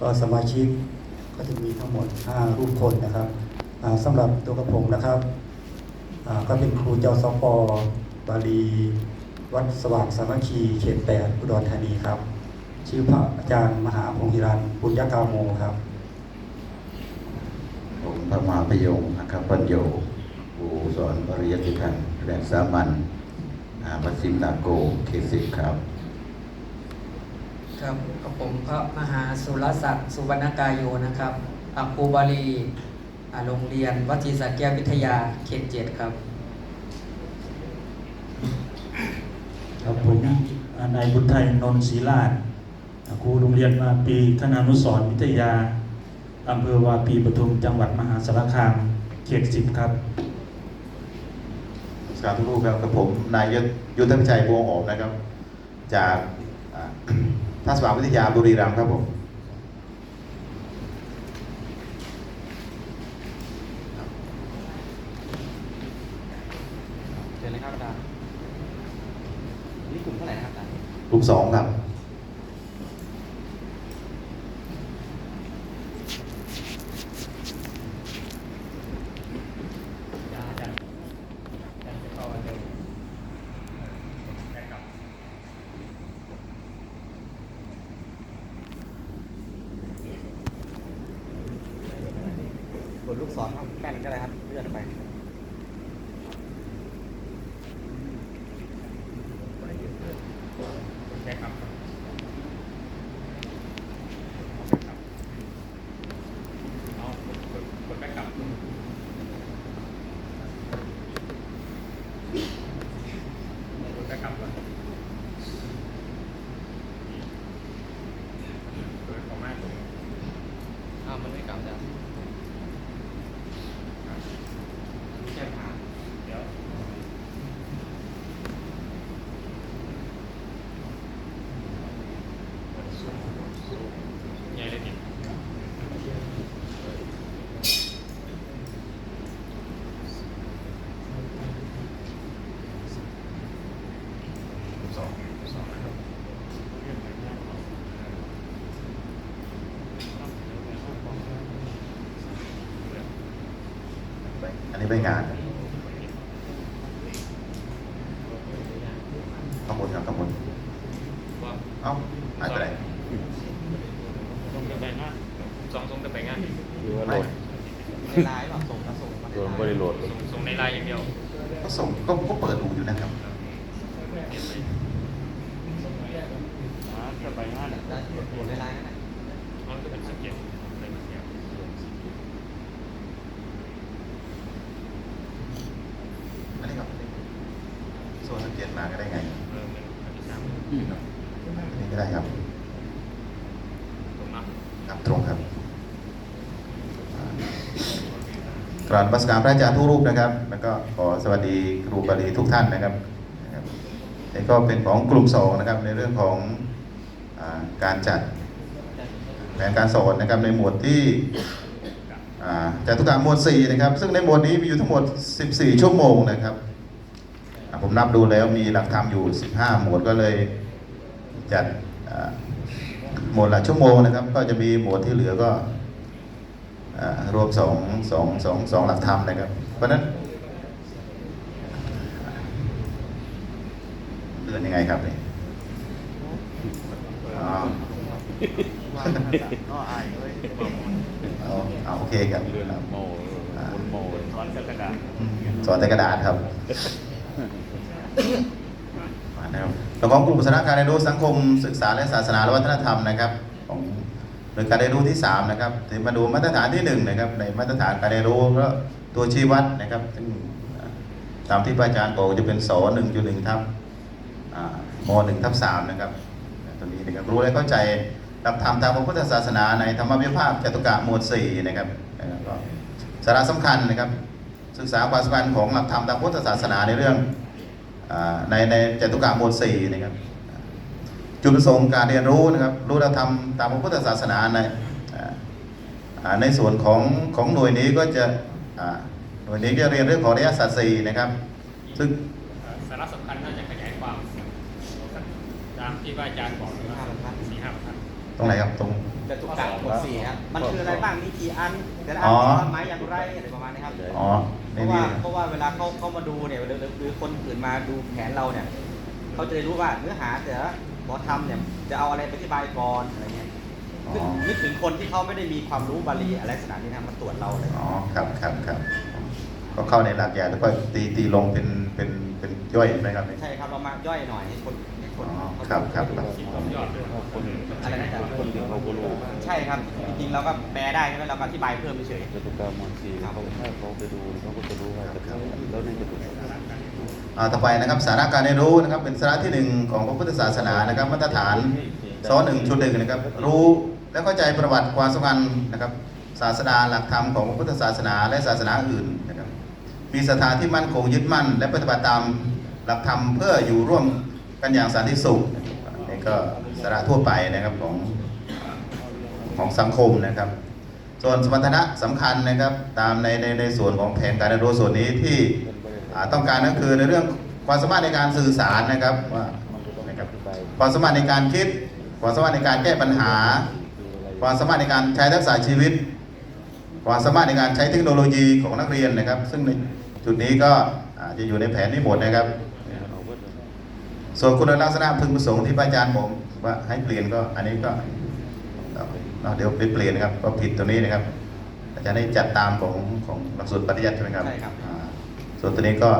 ก็สมาชิกก็จะมีทั้งหมด 5 รูปคนนะครับสำหรับตัวกระผมนะครับก็เป็นครูเจ้าสปบาลีวัดสว่างสามัคคีเขตแปดอุดรธานีครับ ชื่อพระอาจารย์มหาพงศ์ฮิรันปุญญกาโมครับ ผมพระมหาพยงอัครปัญโยครูสอนปริยัติทันแรงสามัญอาวัสิมนาโกเขตสิบครับ ครับกับผมพระมหาสุรศักดิ์สุวรรณกายโยนะครับอัครูบาลีอ่าโรงเรียนวัดศรีสะแก้ววิทยาเขตเจ็ดครับ ครับผมนายบุญไทยนนท์ศรีลาดครูโรงเรียนมาปีคณานุสรณ์วิทยาอำเภอวาปีปทุมจังหวัดมหาสารคามเขตสิบครับสาธุรูปครับกับผมนายยศยุทธพิชัยบัวหอมนะครับ จากอ่า ท่าสว่างวิทยาบุรีรัมย์ครับผมเชิญเลยครับอาจารย์นี่กลุ่มเท่าไหร่นะครับอาจารย์กลุ่มสองครับ กดลูกศรครับแป้นก็ได้ครับเลื่อนไปอ้าวมันไม่กลับจ้ะแค่ผ่านเดี๋ยว ใหญ่เลยดิ อันนี้ไม่งานข้างบนครับข้างบน ว่า เอ้าหายไปไหน ทรงจะแบ่งงานสองทรงจะแบ่งงาน ไม่ ในไลน์หรอส่งมาส่งมาในไลน์ ทรงทรงในไลน์อย่างเดียว ก็ส่งก็ก็เปิดดูอยู่นะครับ จะแบ่งงาน ได้กดกดในไลน์นะ มันก็เป็นสเก็ตเป็นสเก็ต อันนี้ครับโซนสเก็ตมาก็ได้ไง เออเป็นอันที่สาม อันนี้ก็ได้ครับ ตรงนั้น ครับตรงครับ กราบนมัสการพระอาจารย์ทุกรูปนะครับ แล้วก็ขอสวัสดีครูบาลีทุกท่านนะครับนี่ก็เป็นของกลุ่มสองนะครับในเรื่องของอการจัดแผนการสอนนะครับในหมวดที่อ่าจตุกรรมหมวด4นะครับ ซึ่งในหมวดนี้มีอยู่ทั้งหมด 14 ชั่วโมงนะครับ ผมนับดูแล้วมีหลักธรรมอยู่ 15 หมวดก็เลยจัดหมวดละชั่วโมงนะครับ ก็จะมีหมวดที่เหลือก็ รวมสองสองสองสองหลักธรรมนะครับ เพราะนั้นเลื่อนยังไงครับเนี่ยเอาเอโอเคครับโมโมตอนกระดาษสอนแต่กระดาษครับมาแล้วแล้วของกลุ่มสถาการเรียนรู้สังคมศึกษาและศาสนาและวัฒนธรรมนะครับ รือการเรียนรู้ที่สามนะครับถึงมาดูมาตรฐานที่หนึ่งนะครับในมาตรฐานการเรียนรู้ก็ตัวชี้วัดนะครับซึ่งตามที่พระอาจารย์บอกจะเป็นสหนึ่งจุดหนึ่งทับอ่ามหนึ่งทับสามนะครับตัวนี้นะครับรู้และเข้าใจหลักธรรมทางพระพุทธศาสนาในธรรมวิภาคจตุกะหมวดสี่นะครับแล้วก็สาระสำคัญนะครับศึกษาความสำคัญของหลักธรรมทางพุทธศาสนาในเรื่องอาในในจตุกะหมวดสี่นะครับ จุดประสงค์การเรียนรู้นะครับรู้และทำตามพระพุทธศาสนาในอ่าอ่าในส่วนของของหน่วยนี้ก็จะอ่าหน่วยนี้ก็จะเรียนเรื่องของอริยสัจสี่นะครับ ซึ่งสาระสำคัญน่าจะขยายความตามที่ว่าอาจารย์บอกเลยว่าสี่ห้าบรรทัดตรงไหนครับตรงสจะถูกกัดกดสี่ครับมันคืออะไรบ้างมีกี่อันแต่ละอัอ๋นอมีความหมายอย่างไรอะไรประมาณนี้ครับอ๋อเพในราะนี้ว่าเพราะว่าเวลาเขาเขามาดูเนี่ยหรือหรือหรือคนอื่นมาดูแผนเราเนี่ยเขาจะได้รู้ว่าเนื้อหาแต่ละ หมอทำเนี่ยจะเอาอะไรไปอธิบายก่อนอะไรเงี้ยอ๋อนึกนึกถึงคนที่เขาไม่ได้มีความรู้บาลีอะไรลักษณะนี้นะมาตรวจเราเลยอ๋อครับครับครับก็เข้าในหลักใหญ่แล้วก็ตีตีลงเป็นเป็นเป็นย่อยไหมครับใช่ครับเรามาย่อยหน่อยให้คนให้คนอ๋อเขาครับครับครับ คิดความยอดด้วยครับคนอะไรนะจ๊ะคนถึงเขาก็รู้ ใช่ครับจริงๆเราก็แปลได้ใช่ไหมเราก็อธิบายเพิ่มเฉย จตุกรรมบางทีเขาถ้าเขาไปดูเขาก็จะรู้ว่าจะแล้วในจตุกรรมอ่าต่อไปนะครับสาระการเรียนรู้นะครับเป็นสาระที่หนึ่งของพระพุทธศาสนานะครับมาตรฐานซอหนึ่งชุดหนึ่งนะครับรู้และเข้าใจประวัติความสำคัญนะครับศาสนาหลักธรรมของพระพุทธศาสนาและศาสนาอื่นนะครับมีสถานที่มั่นคงยึดมั่น และปฏิบัติตามหลักธรรมเพื่ออยู่ร่วมกันอย่างสันติสุขนี่ก็สาระทั่วไปนะครับของ ของสังคมนะครับ ส่วนสมรรถนะสำคัญนะครับตามในในในส่วนของแผนการเรียนรู้ส่วนนี้ที่ต้องการก็คือในเรื่องความสามารถในการสื่อสารนะครับว่านะครับความสามารถในการคิด ความสามารถในการแก้ปัญหา ความสามารถในการใช้ทักษะชีวิต ความสามารถในการใช้เทคโนโลยีของนักเรียนนะครับ ซึ่งในจุดนี้ก็จจะอยู่ในแผนนี้หมดนะครับ ส่วนคุณลักษณะพึงประสงค์ที่พระอาจารย์ผมว่าให้เปลี่ยนก็อันนี้ก็ เอาเอาเดี๋ยวไปเปลี่ยนนะครับก็ผิดตัวนี้นะครับ อาจารย์ได้จัดตามของของหลักสูตรปฏิยัติใช่ไหมครับใช่ครับอ่าส่วนตัวนี้ก็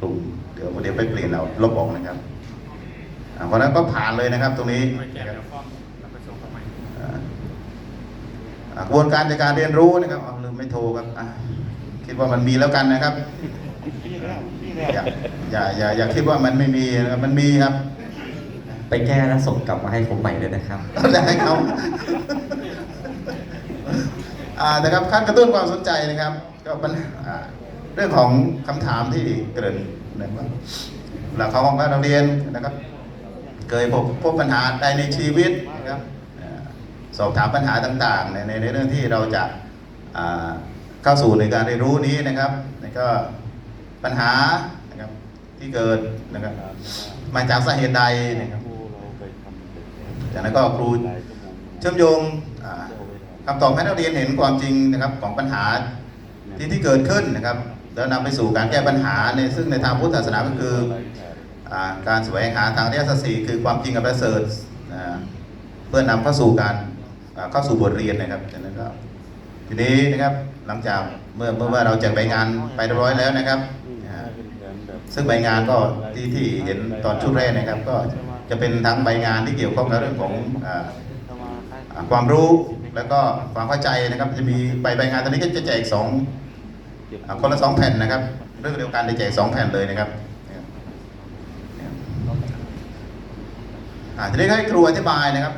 กลุ่มเดี๋ยวเดี๋ยวไปเปลี่ยนเอาลบออกนะครับอ่าเพราะฉะนั้นก็ผ่านเลยนะครับ ตรงนี้ไม่แก้นะครับแล้วฟ้องแล้วไปส่งเขาใหม่อ่าอ่ากระบวนการในการเรียนรู้นะครับเอาลืมไม่โทรครับอะคิดว่ามันมีแล้วกันนะครับอย่าอย่าอย่าอย่าคิดว่ามันไม่มีนะครับมันมีครับ ไปแก้แล้วส่งกลับมาให้ผมใหม่ด้วยนะครับ ได้ครับอ่านะครับขั้นกระตุ้นความสนใจนะครับ ก็ปัญหาเรื่องของคำถามที่เกริ่นนะครับหลักของการเรียนนะครับ เคยพบพบปัญหาใดในชีวิตนะครับสอบถามปัญหาต่างๆ ในในเรื่องที่เราจะเข้าสู่ในการเรียนรู้นี้นะครับแล้วก็ปัญหานะครับที่เกิดนะครับมาจากสาเหตุใดนะครับ จากนั้นก็ครูเชื่อมโยงอ่าคำตอบให้นักเรียนเห็นความจริงนะครับของปัญหาที่ที่เกิดขึ้นนะครับ แล้วนำไปสู่การแก้ปัญหาในซึ่งในทางพุทธศาสนาก็คืออการแสวงหาทางอริยสัสีคือความจริงกับประเสริฐเพื่อนำเข้าสู่การเข้าสู่บทเรียนนะครับจากนั้นก็ทีนี้นะครับหลังจากเมื่อเมื่อเมื่อเราแจกใบงานไปเรียบร้อยแล้วนะครับ ซึ่งใบงานก็ที่ที่เห็นตอนชุดแรกนะครับก็ จะเป็นทั้งใบงานที่เกี่ยวข้องกับเรื่องของอความรู้แล้วก็ความเข้าใจนะครับจะมีใบใบงานตอนนี้ก็จะแจกสองอคนละสองแผ่นนะครับ เรื่องเดียวกันจะแจกสองแผ่นเลยนะครับอ่าทีนี้ให้ครูอธิบายนะครับ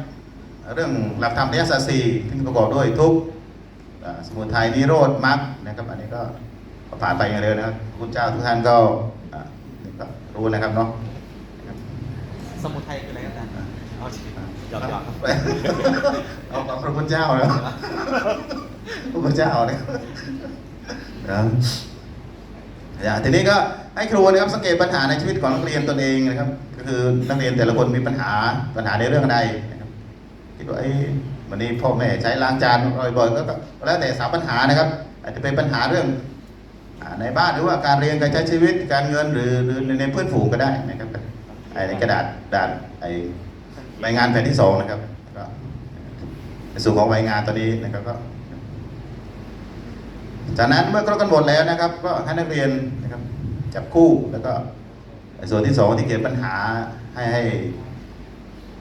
เรื่องหลักธรรมอริยสสีที่ประกอบด้วยทุกสมุทัยนิโรธมรรคนะครับ อันนี้ก็ผ่านไปอย่างเร็วนะครับคุณเจ้าทุกท่านก็รู้นะครับเนาะ มุทัยคืออะไรครับอาจารย์เอาสิหยอกหยอกๆครับเอาเอาพระพุทธเจ้าแล้วพระพุทธเจ้าเนี่ยนะอย่าทีนี้ก็ให้ครูนะครับสังเกตปัญหาในชีวิตของนักเรียนตนเองนะครับ ก็คือนักเรียนแต่ละคนมีปัญหาปัญหาในเรื่องใดนะครับคิดว่าไอ้ยวันนี้พ่อแม่ใช้ล้างจานบ่อยๆก็ก็แล้วแต่สามปัญหานะครับ อาจจะเป็นปัญหาเรื่องอ่าในบ้านหรือว่าการเรียนการใช้ชีวิตการเงินหรือหรือในเพื่อนฝูงก็ได้นะครับ ไอ้ในกระดาษดานไอ้ใบงานแผ่นที่สองนะครับก็ในส่วนของใบงานตัวนี้นะครับก็ จากนั้นเมื่อครบกันหมดแล้วนะครับ ก็ให้นักเรียนนะครับจับคู่แล้วก็ในส่วนที่สองที่เกิดปัญหาให้ให้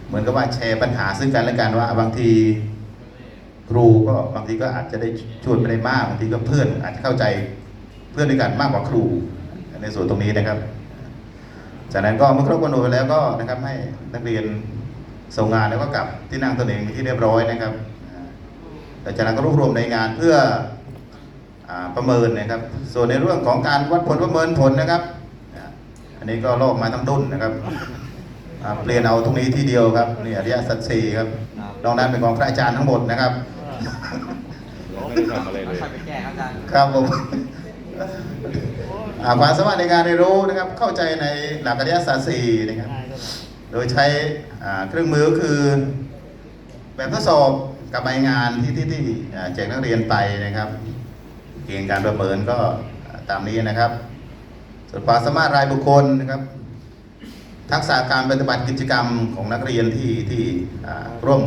เหมือนกับว่าแชร์ปัญหาซึ่งกันและกันว่า บางทีครูก็บางทีก็อาจจะได้ช่วยไปได้มากบางทีก็เพื่อนอาจจะเข้าใจเพื่อนด้วยกันมากกว่าครู ในส่วนตรงนี้นะครับ จากนั้นก็เมื่อครบกำหนดไปแล้วก็นะครับให้นักเรียนส่งงานแล้วก็กลับที่นั่งตัวเองเป็นที่เรียบร้อยนะครับอ่าแล้วจากนั้นก็รวบรวมในงานเพื่ออาประเมินนะครับ ส่วนในเรื่องของการวัดผลประเมินผลนะครับอ่าอันนี้ก็ลอกมาทั้งดุนนะครับอ่าเปลี่ยนเอาตรงนี้ที่เดียวครับนี่อริยสัจสี่ครับนอกนั้นเป็นของพระอาจารย์ทั้งหมดนะครับไม่ได้ทำอะไรเลยค่อยไปแก้ครับอาจารย์ครับผมอ่า ความสามารถในการเรียนรู้นะครับ เข้าใจในหลักอริยสัจสี่นะครับ โดยใช้อ่าเครื่องมือก็คือ แบบทดสอบกับใบงานที่ที่ที่อ่าแจกนักเรียนไปนะครับ เกณฑ์การประเมินก็ตามนี้นะครับ ส่วนความสามารถรายบุคคลนะครับ ทักษะการปฏิบัติกิจกรรมของนักเรียนที่ที่อ่าร่วม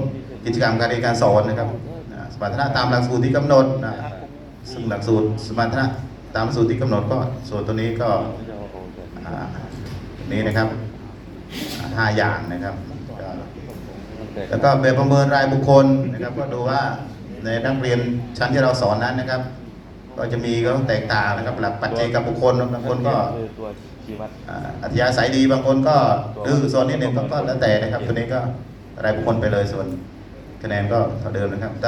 กิจกรรมการเรียนการสอนนะครับอ่าสมรรถนะตามหลักสูตรที่กำหนดนะซึ่งหลักสูตรสมรรถนะ ตามสูตรที่กำหนดก็ส่วนตัวนี้ก็นี้นะครับห้าอย่างนะครับ แล้วก็แบบประเมินรายบุคคลนะครับ ก็ดูว่าในนักเรียนชั้นที่เราสอนนั้นนะครับ ก็จะมีก็ต้องแตกต่างนะครับหลักปัจเจกบุคคลบางคนก็อัธยาศัยดีบางคนก็ดื้อส่วนนิดหนึ่งก็แล้วแต่นะครับ ตัวนี้ก็รายบุคคลไปเลยส่วนคะแนนก็เท่าเดิมนะครับแ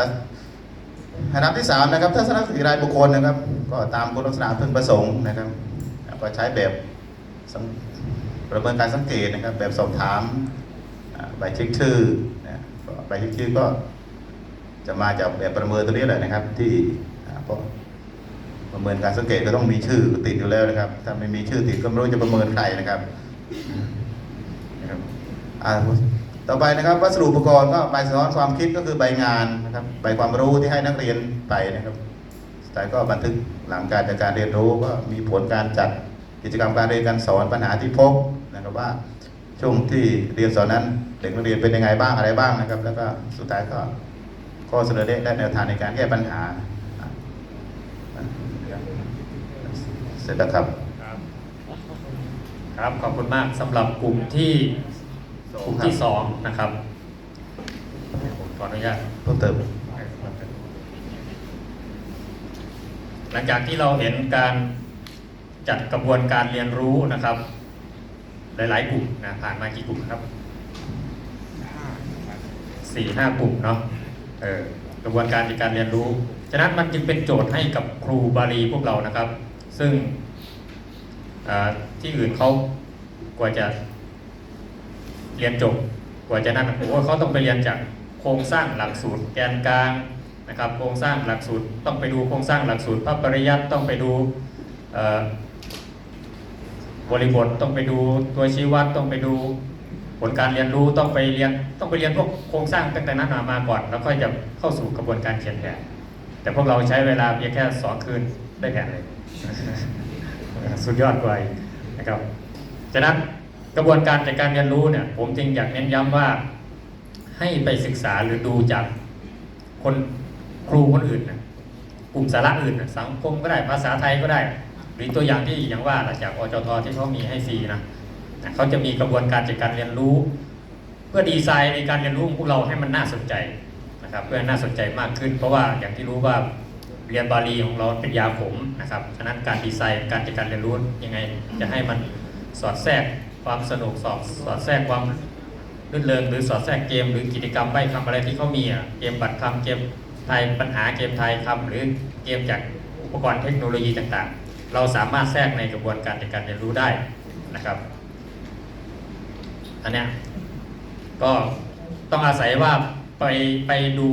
ต่อันดับที่สามนะครับทัศนคติรายบุคคลนะครับ ก็ตามคุณลักษณะพึงประสงค์นะครับ ก็ใช้แบบประเมินการสังเกตนะครับ แบบสอบถามใบเช็คชื่อนะใบเช็คชื่อก็จะมาจากแบบประเมินตัวนี้แหละนะครับ ที่พประเมินการสังเกตก็ต้องมีชื่อติดอยู่แล้วนะครับ ถ้าไม่มีชื่อติดก็ไม่รู้จะประเมินใครนะครับนะครับ ต่อไปนะครับวัสดุอุปกรณ์ก็ใบสะท้อนความคิดก็คือใบงานนะครับใบความรู้ที่ให้นักเรียนไปนะครับแต่ก็บันทึกหลังการจัดการเรียนรู้ก็มีผลการจัดกิจกรรมการเรียนการสอนปัญหาที่พบนะครับว่าช่วงที่เรียนสอนนั้นเด็กนักเรียนเป็นยังไงบ้างอะไรบ้างนะครับ แล้วก็สุดท้ายก็ข้อเสนอแนะและแนวทางในการแก้ปัญหาเสร็จแล้วครับ ครับครับขอบคุณมากสำหรับกลุ่มที่ กลุ่มที่สองนะครับผมขออนุญาตเพิ่มเติมหลังจากที่เราเห็นการจัดกระบวนการเรียนรู้นะครับ หลาย ๆ กลุ่มนะผ่านมากี่กลุ่มครับสี่ห้ากลุ่มเนาะเออกระบวนการในการเรียนรู้ ฉะนั้นมันจึงเป็นโจทย์ให้กับครูบาลีพวกเรานะครับ ซึ่งอ่าที่อื่นเขากว่าจะ เรียนจบกว่าจะนั่นโอ้โหเขาต้องไปเรียนจากโครงสร้างหลักสูตรแกนกลางนะครับโครงสร้างหลักสูตรต้องไปดูโครงสร้างหลักสูตรพระปริยัติต้องไปดูบริบทต้องไปดูตัวชี้วัดต้องไปดูผลการเรียนรู้ต้องไปเรียนต้องไปเรียนพวกโครงสร้างตั้งแต่นั้นมาก่อน แล้วค่อยจะเข้าสู่กระบวนการเขียนแผนแต่พวกเราใช้เวลาเพียงแค่สองคืนได้แผนเลย สุดยอดกว่ากนะครับฉะนั้น กระบวนการจัดการเรียนรู้เนี่ย ผมจึงอยากเน้นย้ำว่า ให้ไปศึกษาหรือดูจากคนครูคนอื่นนะกลุ่มสาระอื่นนะสังคมก็ได้ภาษาไทยก็ได้ หรือตัวอย่างที่อย่างว่าล่ะจากอจทที่เขามีให้ฟรีนะนะเขาจะมีกระบวนการจัดการเรียนรู้ เพื่อดีไซน์ในการเรียนรู้ของพวกเราให้มันน่าสนใจนะครับ เพื่อน่าสนใจมากขึ้น เพราะว่าอย่างที่รู้ว่าเรียนบาลีของเราเป็นยาผมนะครับฉะนั้นการดีไซน์การจัดการเรียนรู้ยังไงจะให้มันสอดแทรก ความสนุกสอดสอดแทรกความรื่นเริงหรือสอดแทรกเกม หรือกิจกรรมใบ้คำอะไรที่เขามีอะเกมบัตรคำเกมไทยปัญหาเกมไทยคำหรือเกมจากอุปกรณ์เทคโนโลยีต่างๆ เราสามารถแทรกในกระบวนการในการเรียนรู้ได้นะครับอันเนี้ยก็ต้องอาศัยว่าไปไปดู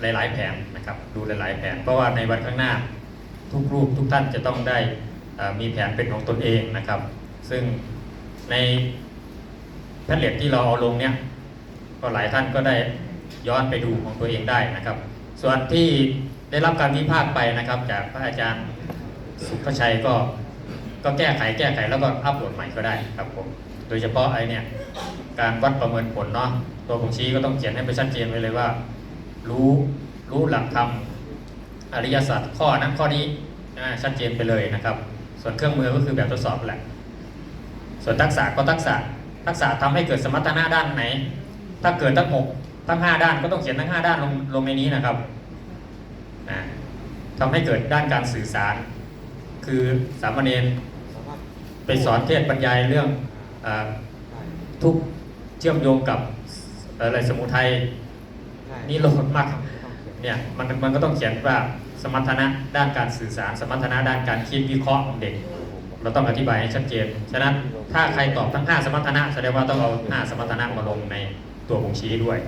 หลาย ๆ แผนนะครับ ดูหลาย ๆ แผน เพราะว่าในวันข้างหน้า ทุกรูปทุกท่านจะต้องได้มีแผนเป็นของตนเองนะครับ ซึ่ง ในแพทเล็ตที่เราเอาลงเนี่ยก็หลายท่านก็ได้ย้อนไปดูของตัวเองได้นะครับ ส่วนที่ได้รับการวิพากษ์ไปนะครับ จากพระอาจารย์สุภชัยก็ก็แก้ไขแก้ไขแล้วก็อัปโหลดใหม่ก็ได้ครับผมโดยเฉพาะไอ้เนี่ยการวัดประเมินผลเนาะตัวบ่งชี้ก็ต้องเขียนให้ไปชัดเจนไว้เลยว่า รู้รู้หลักธรรมอริยสัจข้อนั้นข้อนี้ชัดเจนไปเลยนะครับ ส่วนเครื่องมือก็คือแบบทดสอบแหละ ส่วนทักษะก็ทักษะ ทักษะทำให้เกิดสมรรถนะด้านไหน ถ้าเกิดทั้งหกทั้งห้าด้านก็ต้องเขียนทั้งห้าด้านลงลงในนี้นะครับอ่าทำให้เกิดด้านการสื่อสาร คือสามเณรไปสอนเทศบรรยายเรื่องอทุกเชื่อมโยงกับอะไรสมุทัยง่ายนี่โลดมากเนเนี่ยมันมันก็ต้องเขียนว่าสมรรถนะด้านการสื่อสาร สมรรถนะด้านการคิดวิเคราะห์ของเด็ก เราต้องอธิบายให้ชัดเจน ฉะนั้นถ้าใครตอบทั้ง 5 สมรรถนะแสดงว่าต้องเอา 5 สมรรถนะมาลงในตัวบ่งชี้ด้วย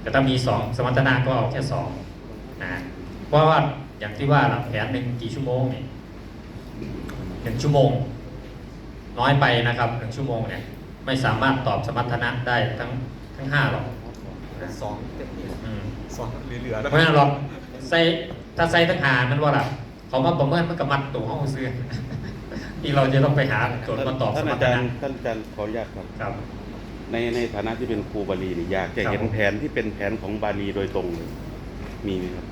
แต่ถ้ามี 2 สมรรถนะก็เอาแค่2นะเพราะว่าอย่างที่ว่าเราแผนหนึ่งกี่ชั่วโมงเนี่ยหนึ่งชั่วโมง น้อยไปนะครับหนึ่งชั่วโมงเนี่ยไม่สามารถตอบสมรรถนะได้ทั้งทั้งห้าหรอกสองเต็มที่อืมสองเหลือๆแล้วเพราะฉะนั้นหรอกใส่ถ้าใส่ทั้งหามันว่าล่ะเขามาประเมินมันกับมัดตัวห้องซื้อ ที่เราจะต้องไปหาโจทย์มาตอบสท่านมรอารถจารนะย์ท่านอาจารย์ขออนุญาตครับ ครับ ในในฐานะที่เป็นครูบาลีนี่อยากจะเห็นครับผมแผนที่เป็นแผนของบาลีโดยตรงเลยมีไหมครับ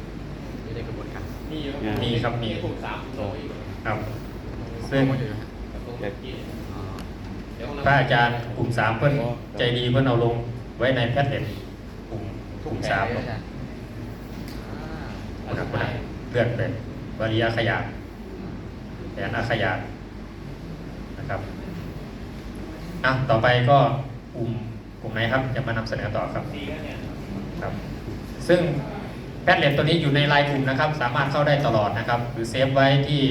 อยู่ในกระบวนการมีมีครับมี กลุ่มสามโดยครับ ซึ่งพระอาจารย์กลุ่มสามเพื่อนใจดีเพื่อนเอาลงไว้ในแพทเน็ตกลุ่มกลุ่มสามเนาะนะครับเลือดเป็นวริยขยะแผนอาขยะ นะครับอะต่อไปก็กลุ่มกลุ่มไหนครับจะมานำเสนอต่อครับครับซึ่งแพทเน็ตตัวนี้อยู่ในไลน์กลุ่มนะครับ สามารถเข้าได้ตลอดนะครับ หรือเซฟไว้ที่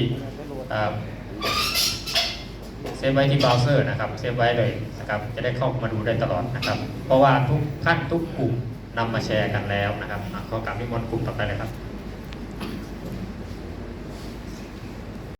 เซฟไว้ที่เบราว์เซอร์นะครับเซฟไว้เลยนะครับจะได้เข้ามาดูได้ตลอดนะครับ เพราะว่าทุกท่านทุกกลุ่มนำมาแชร์กันแล้วนะครับอะขอกลับที่มนกลุ่มต่อไปเลยครับ